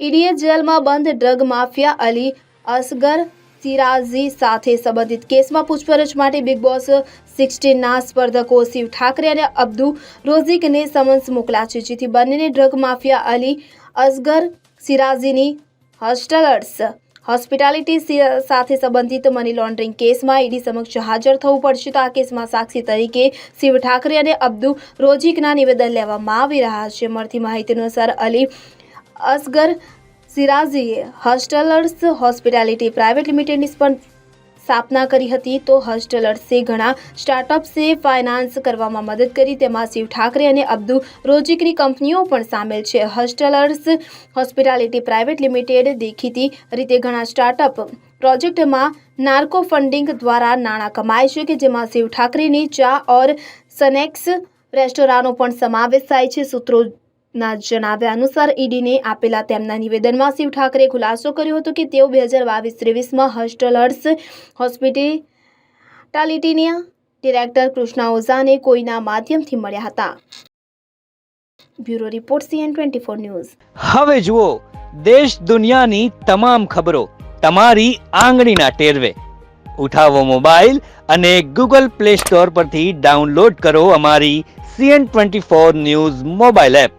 ઈડીએ જેલમાં બંધ drug mafia Ali Asgar સિરાઝી સાથે સંબંધિત કેસમાં પૂછપરછ માટે બિગ બોસ સિક્સટીનના સ્પર્ધકો શિવ ઠાકરે અને અબ્દુ રોઝિકને સમન્સ મોકલ્યા છે, જેથી બંનેને ડ્રગ માફિયા અલી અસગર સિરાઝીની હોસ્ટેલર્સ હોસ્પિટાલિટી સાથે સંબંધિત મની લોન્ડરિંગ કેસમાં ઈડી સમક્ષ હાજર થવું પડશે. તો આ કેસમાં સાક્ષી તરીકે શિવ ઠાકરે અને અબ્દુ રોજિકના નિવેદન લેવામાં આવી રહ્યા છે. મળતી માહિતી અનુસાર અલી અસગર સિરાઝીએ હોસ્ટેલર્સ હોસ્પિટાલિટી પ્રાઇવેટ લિમિટેડની પણ સ્થાપના કરી હતી. તો હોસ્ટેલર્સે ઘણા સ્ટાર્ટઅપ્સે ફાઇનાન્સ કરવામાં મદદ કરી. તેમાં શિવ ઠાકરે અને અબ્દુ રોજિકની કંપનીઓ પણ સામેલ છે. હોસ્ટેલર્સ હોસ્પિટાલિટી પ્રાઇવેટ લિમિટેડ દેખીતી રીતે ઘણા સ્ટાર્ટઅપ પ્રોજેક્ટમાં નાર્કો ફંડિંગ દ્વારા નાણાં કમાય છે કે જેમાં શિવ ઠાકરેની ચા ઓર સનેક્સ રેસ્ટોરાંનો પણ સમાવેશ થાય છે. સૂત્રોના જણાવ્યા અનુસાર ઈડીને આપેલા તેમના નિવેદનમાં શિવ ઠાકરે ખુલાસો કર્યો હતો કે તેઓ બે હજાર બાવીસ, ત્રેવીસમાં હોસ્ટેલર્સ હોસ્પિટાલિટીના ડિરેક્ટર કૃષ્ણા ઓઝાને કોઈના માધ્યમથી મળ્યા હતા. Bureau report CN twenty four news. હવે જુઓ, દેશ દુનિયાની તમામ ખબરો તમારી આંગળીના ટેરવે. ઉઠાવો મોબાઈલ અને ગૂગલ પ્લે સ્ટોર પરથી ડાઉનલોડ કરો અમારી CN twenty four news mobile app.